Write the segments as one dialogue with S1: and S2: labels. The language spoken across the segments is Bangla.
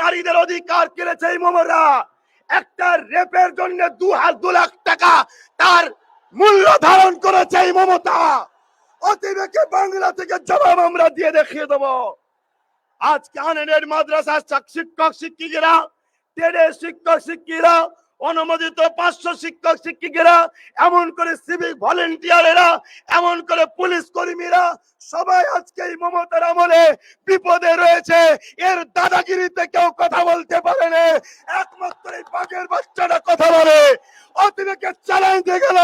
S1: নারীদের অধিকার কেড়েছে এই মমরা একটা রেপের জন্য দু হাজার দু লাখ টাকা তার মূল্য ধারণ করেছে এই মমতা। অতিবেকে বাংলা থেকে জবাব আমরা দিয়ে দেখিয়ে দেবো। আজকে আনন্দের মাদ্রাসার শিক্ষক শিক্ষিকেরা, টেডের শিক্ষক শিক্ষিরা অনুমোদিত পাঁচশো শিক্ষক শিক্ষিকেরা, এমন করে সিভিক ভলেন্টিয়ারেরা এমন করে পুলিশ কর্মীরা সবাই আজকে এই মমতার আমলে বিপদে রয়েছে। এর দাদাগিরিতে কেউ কথা বলতে পারে না। একমাত্র এই বাঘের বাচ্চাটা কথা বলে। অতিরিক্ত চ্যালেঞ্জ দিয়ে গেল।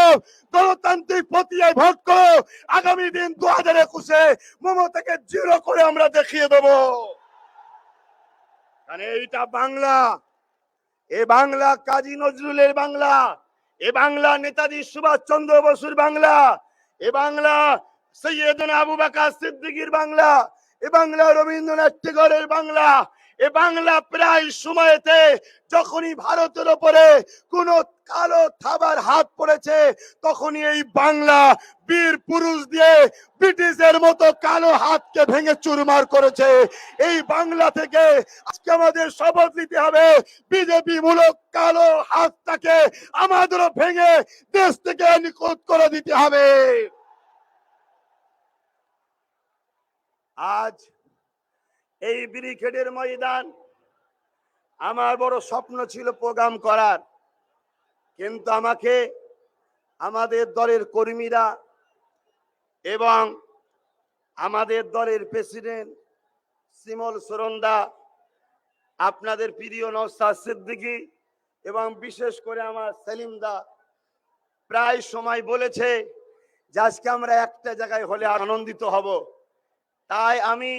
S1: গণতান্ত্রিক প্রক্রিয়ায় ভোট আগামী দিন দু হাজার একুশে মমতাকে জিরো করে আমরা দেখিয়ে দেবো। কারণ এইটা বাংলা। এ বাংলা কাজী নজরুলের বাংলা। এ বাংলা নেতাজি সুভাষ চন্দ্র বসুর বাংলা। এ বাংলা সৈয়দনা আবু সিদ্দিকীর বাংলা, এ বাংলা রবীন্দ্রনাথ টেগরের বাংলা। এ বাংলা প্রায় সময়তে যখনই ভারতের ওপরে কোন কালো থাবার হাত পড়েছে, তখনই এই বাংলা বীর পুরুষ দিয়ে ব্রিটিশের মতো কালো হাতকে ভেঙে চুরমার করেছে। এই বাংলা থেকে আজকে আমাদের শপথ নিতে হবে, বিজেপি মূলক কালো হাতটাকে আমাদেরও ভেঙে দেশ থেকে নিখোঁজ করে দিতে হবে। আজ এই ব্রিগেডের ময়দান আমার বড় স্বপ্ন ছিল প্রোগ্রাম করার। কিন্তু আমাকে আমাদের দলের কর্মীরা এবং আমাদের দলের প্রেসিডেন্ট সিমল সরন্দা, আপনাদের প্রিয় নওসাদ সিদ্দিকী এবং বিশেষ করে আমার সেলিম দা প্রায় সময় বলেছে যে আজকে আমরা একটা জায়গায় হলে আনন্দিত হব। তাই আমি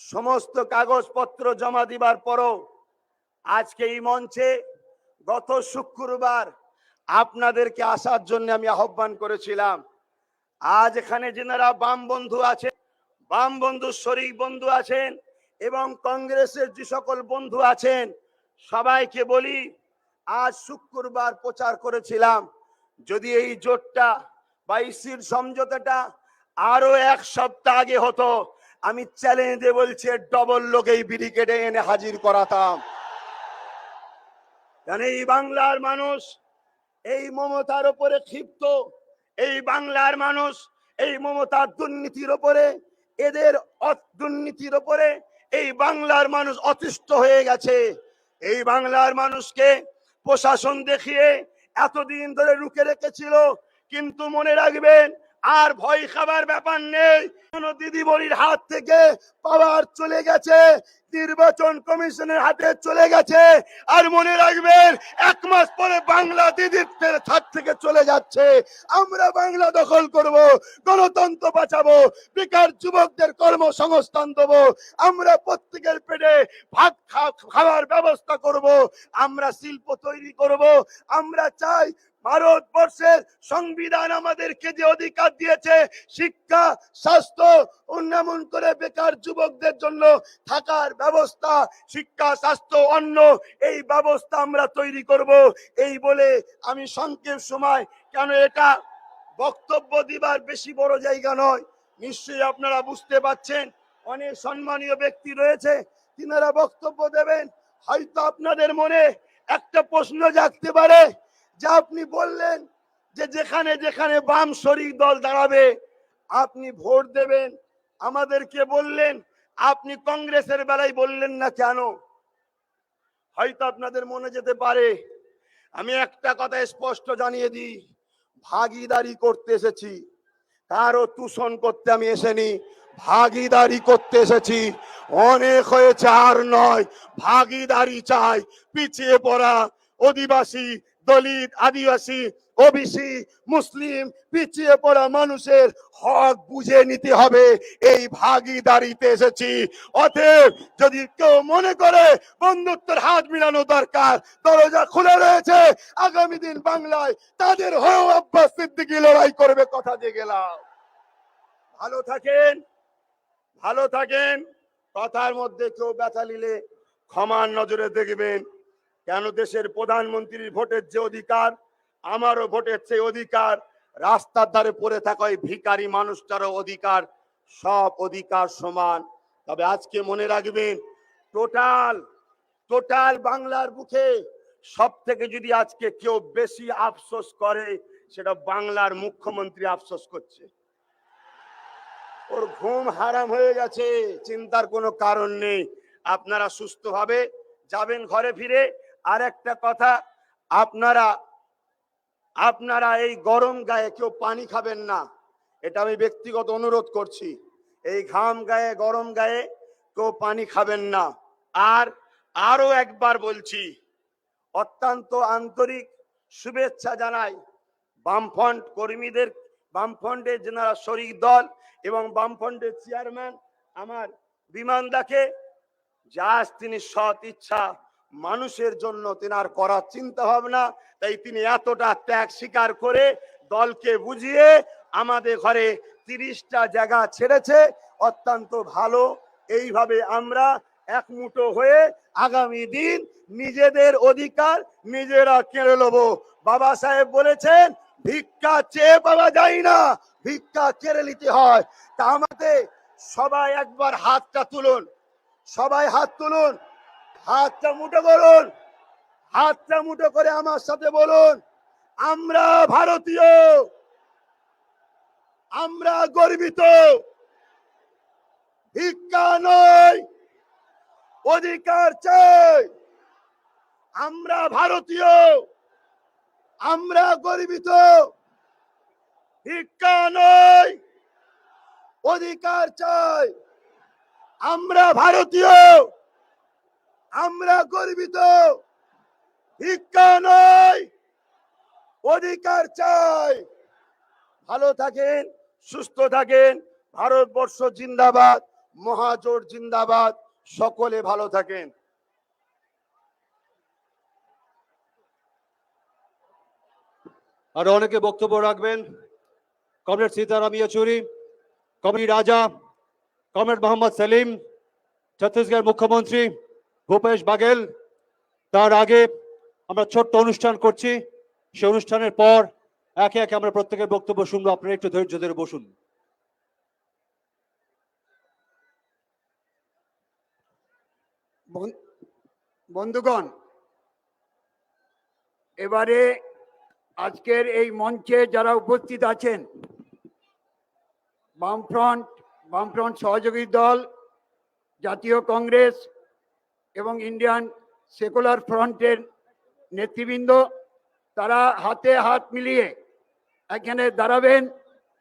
S1: সমস্ত কাগজপত্র জমা দিবার পরও আজকে এই মঞ্চে গত শুক্রবার আপনাদেরকে আসার জন্য আমি আহ্বান করেছিলাম। আজ এখানে যেনারা বাম বন্ধু আছেন, বাম বন্ধু শরিক বন্ধু আছেন এবং কংগ্রেসের যে সকল বন্ধু আছেন, সবাইকে বলি আজ শুক্রবার প্রচার করেছিলাম। যদি এই জোটটা বা ইসির সমঝোতাটা আরও এক সপ্তাহ আগে হতো, আমি চ্যালেঞ্জ দিয়ে বলছি ডবল লোক এই ব্রিগেডে এনে হাজির করাতাম। এই বাংলার মানুষ, এই মমতার উপরে ক্ষিপ্ত, এই বাংলার মানুষ, এই মমতার দুর্নীতির উপরে, এদের দুর্নীতির উপরে, এই বাংলার মানুষ অতিষ্ঠ হয়ে গেছে। এই বাংলার মানুষকে প্রশাসন দেখিয়ে এতদিন ধরে রুখে রেখেছিল, কিন্তু মনে রাখবেন আর ভয় খাবার ব্যাপার নেই। কোন দিদিমণির হাত থেকে পাওয়ার চলে গেছে, নির্বাচন কমিশনের হাতে চলে গেছে, আর মনে রাখবেন, এক মাস পরে বাংলা দিদিত্বের হাত থেকে চলে যাচ্ছে। আমরা বাংলা দখল করব, গণতন্ত্র বাঁচাবো, বেকার যুবকদের কর্মসংস্থান দেবো, আমরা প্রত্যেকের পেটে ভাত খাওয়ার ব্যবস্থা করব, আমরা শিল্প তৈরি করব, আমরা চাই ভারতবর্ষের সংবিধান আমাদেরকে যে অধিকার দিয়েছে, শিক্ষা, স্বাস্থ্য, উন্নয়ন করে বেকার যুবকদের জন্য থাকার ব্যবস্থা, শিক্ষা, স্বাস্থ্য, অন্ন, এই ব্যবস্থা আমরা তৈরি করব। এই বলে আমি সংক্ষেপ সময়, কেন এটা বক্তব্য দিবার বেশি বড় জায়গা নয়। নিশ্চয়ই আপনারা বুঝতে পাচ্ছেন, অনেক সম্মানীয় ব্যক্তি রয়েছে, তিনারা বক্তব্য দেবেন। হয়তো আপনাদের মনে একটা প্রশ্ন জাগতে পারে যে আপনি বললেন যে যেখানে যেখানে বাম শরিক দল দাঁড়াবে, আপনি ভোট দেবেন। আমাদেরকে বললেন? আপনি কংগ্রেসের বেলায় বললেন না কেন? হয়তো আপনাদের মনে যেতে পারে, আমি একটা কথা স্পষ্ট জানিয়ে দিই, ভাগিদারি করতে এসেছি। কারও তুষণ করতে আমি এসেনি, ভাগিদারি করতে এসেছি। অনেক হয়েছে, আর নয়, ভাগিদারি চাই, পিছিয়ে পড়া অধিবাসী দলিত, আদিবাসী, ওবিসি, মুসলিম, পিছিয়ে পড়া মানুষের হক বুঝে নিতে হবে। এই ভাগিদারিতে এসেছি। অতএব যদি কেউ মনে করে বন্ধুত্বের হাত মিলানো দরকার, দরজা খুলে রয়েছে, আগামী দিন বাংলায় তাদের হয়েও আব্বাস সিদ্দিকী লড়াই করবে কথা দিয়ে গেলাম। ভালো থাকেন ভালো থাকেন। কথার মধ্যে কেউ ব্যথা নিলে ক্ষমার নজরে দেখবেন। কেন দেশের প্রধানমন্ত্রীর ভোটের যে অধিকার, আমারও ভোটের সেই অধিকার, রাস্তার ধারে পড়ে থাকা ওই ভিখারি মানুষটারও অধিকার, সব অধিকার সমান। তবে আজকে মনে রাখবেন, টোটাল টোটাল বাংলার বুকে সব থেকে যদি আজকে কেউ বেশি আফসোস করে, সেটা বাংলার মুখ্যমন্ত্রী আফসোস করছে। ওর ঘুম হারাম হয়ে গেছে, চিন্তার কোনো কারণ নেই। আপনারা সুস্থভাবে যাবেন ঘরে ফিরে আর একটা কথা, আপনারা আপনারা এই গরম গায়ে কেউ পানি খাবেন না। এটা আমি ব্যক্তিগত অনুরোধ করছি। এই ঘাম গায়ে, গরম গায়ে কেউ পানি খাবেন না। আর আরও একবার বলছি, অত্যন্ত আন্তরিক শুভেচ্ছা জানাই বামফ্রন্ট কর্মীদের, বামফ্রন্টের যারা শরিক দল এবং বামফ্রন্টের চেয়ারম্যান, আমার বিমানদাকে যা তিনি সৎ ইচ্ছা মানুষের জন্য তেনার করার চিন্তা ভাবনা, তাই তিনি এতটা ত্যাগ স্বীকার করে দলকে বুঝিয়ে আমাদের ঘরে তিরিশটা জায়গা ছেড়েছে। অত্যন্ত ভালো। এইভাবে আমরা এক মুঠো হয়ে আগামী দিন নিজেদের অধিকার নিজেরা কেড়ে নেব। বাবা সাহেব বলেছেন, ভিক্ষা চেয়ে পাওয়া যায় না, ভিক্ষা কেড়ে নিতে হয়। তা আমাদের সবাই একবার হাতটা তুলুন, সবাই হাত তুলুন। হাতটা মুঠো করুন। হাতটা মুঠো করে আমার সাথে বলুন, আমরা ভারতীয়, আমরা গর্বিত। ভিক্ষা নয়, অধিকার চাই। আমরা ভারতীয়, আমরা গর্বিত। ভিক্ষা নয়, অধিকার চাই। আমরা ভারতীয়। আমরা গর্বিত। ভিক্ষা নয়, অধিকার চাই। ভালো থাকেন, সুস্থ থাকেন। ভারতবর্ষ জিন্দাবাদ মহাজোট জিন্দাবাদ। সকলে ভালো থাকেন।
S2: আর অনেকে বক্তব্য রাখবেন। Comrade Sitaram Yechury, comrade Raja, comrade Mohammed Salim, Chhattisgarh মুখ্যমন্ত্রী ভূপেশ বাগেল, তার আগে আমরা ছোট্ট অনুষ্ঠান করছি। সে অনুষ্ঠানের পর একে একে আমরা প্রত্যেকের বক্তব্য শুনব। আপনারা একটু ধৈর্য ধরে বসুন।
S3: বন্ধুগণ, এবারে আজকের এই মঞ্চে যারা উপস্থিত আছেন, বামফ্রন্ট বামফ্রন্ট সহযোগী দল, জাতীয় কংগ্রেস এবং ইন্ডিয়ান সেকুলার ফ্রন্টের নেতৃবৃন্দ, তারা হাতে হাত মিলিয়ে এখানে দাঁড়াবেন।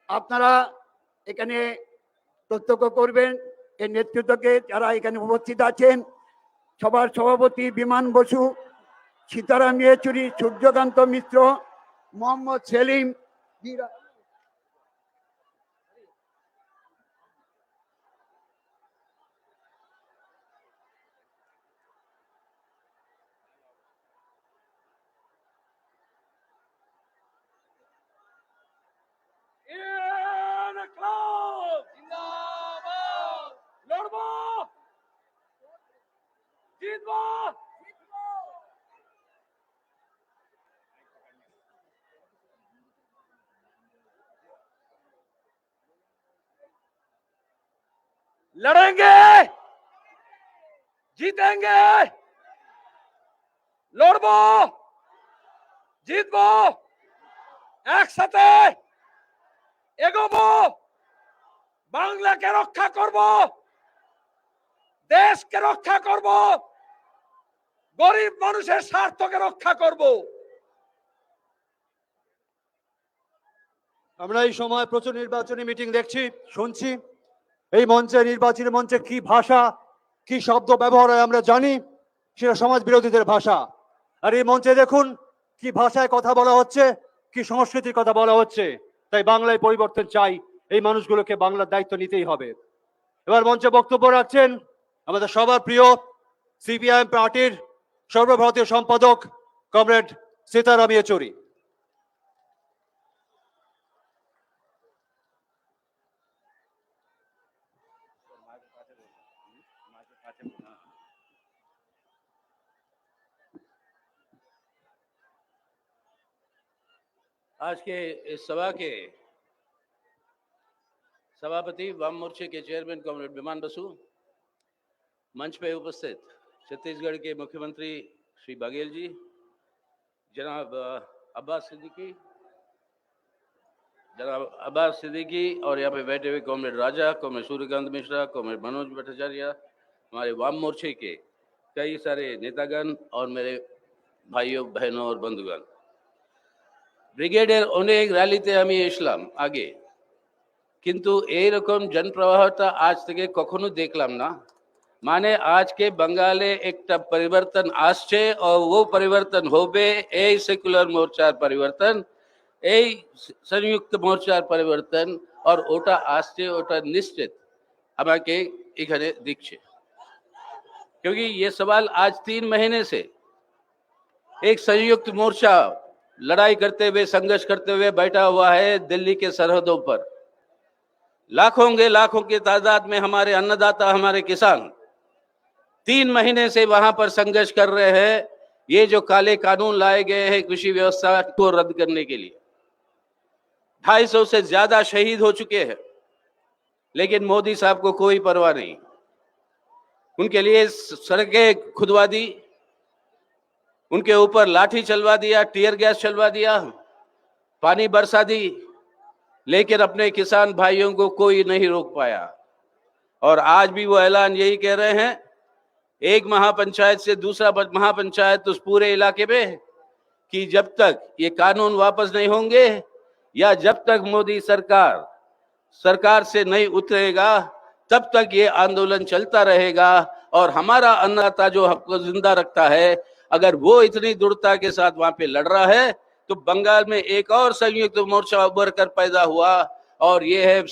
S3: আপনারা এখানে প্রত্যক্ষ করবেন এই নেতৃত্বকে যারা এখানে উপস্থিত আছেন। সবার সভাপতি বিমান বসু, সীতারাম ইয়েচুরি, সূর্যকান্ত মিত্র, মোহাম্মদ সেলিম বীরা-
S4: লড়বো জিতবো लड़ेंगे जीतेंगे লড়বো জিতবো একসাথে এগোবো বাংলাকে রক্ষা করব দেশকে রক্ষা করব গরিব মানুষের স্বার্থকে রক্ষা করব
S2: আমরা এই সময় প্রচুর নির্বাচনী মিটিং দেখছি শুনছি এই মঞ্চে, নির্বাচনী মঞ্চে কি ভাষা, কি শব্দ ব্যবহার হয় আমরা জানি, সেটা সমাজ বিরোধীদের ভাষা। আর এই মঞ্চে দেখুন, কি ভাষায় কথা বলা হচ্ছে, কি সংস্কৃতির কথা বলা হচ্ছে। তাই বাংলায় পরিবর্তন চাই, এই মানুষগুলোকে বাংলার দায়িত্ব নিতেই হবে। এবার মঞ্চে বক্তব্য রাখছেন আমাদের সবার প্রিয় সিপিআইএম পার্টির সর্বভারতীয় সম্পাদক, কমরেড সীতারাম ইয়েচুরি।
S5: आज के इस सभा के सभापति वाम मोर्चे के चेयरमैन कॉमरेड विमान बसु, मंच पे उपस्थित छत्तीसगढ़ के मुख्यमंत्री श्री बघेल जी, जनाब अब्बास सिद्दीकी, जनाब अब्बास सिद्दीकी और यहाँ पे बैठे हुए comrade Raja, comrade Suryakant Mishra, comrade Manoj Bhattacharya हमारे वाम मोर्चे के कई सारे नेतागण और मेरे भाइयों बहनों और बंधुगण ব্রিগেডের অনেক র্যালিতে আমি এসলাম আগে কিন্তু এইরকম জনপ্রবাহটা আজ থেকে কখনো দেখলাম না মানে আজকে বাঙ্গালে একটা পরিবর্তন আসছে ও ও পরিবর্তন হবে এই সেকুলার মোর্চার পরিবর্তন এই সংযুক্ত মোর্চার পরিবর্তন আর ওটা আসছে ওটা নিশ্চিত আমাকে এখানে দিচ্ছে क्योंकि ये सवाल आज तीन महीने से एक संयुक्त मोर्चा लड़ाई करते हुए, संघर्ष करते हुए बैठा हुआ है दिल्ली के सरहदों पर। लाखों के लाखों की तादाद में हमारे अन्नदाता, हमारे किसान तीन महीने से वहाँ पर संघर्ष कर रहे हैं, ये जो काले कानून लाए गए हैं कृषि व्यवस्था को रद्द करने के लिए। ढाई सौ से ज़्यादा शहीद हो चुके हैं, लेकिन मोदी साहब को कोई परवाह नहीं। उनके लिए सड़कें खुदवा दी। उनके ऊपर लाठी चलवा दिया, टीयर गैस चलवा दिया, पानी बरसा दी। लेकिन अपने किसान भाइयों को कोई नहीं रोक पाया। और आज भी वो ऐलान यही कह रहे हैं, एक महापंचायत से दूसरा महापंचायत उस पूरे इलाके में कि जब तक ये कानून वापस नहीं होंगे या जब तक मोदी सरकार सरकार से नहीं उतरेगा तब तक ये आंदोलन चलता रहेगा और हमारा अन्नदाता जो हमको ज़िंदा रखता है, अगर वो इतनी दृढ़ता के साथ वहाँ पे लड़ रहा है तो बंगाल में एक और संयुक्त मोर्चा उभर कर पैदा हुआ और ये है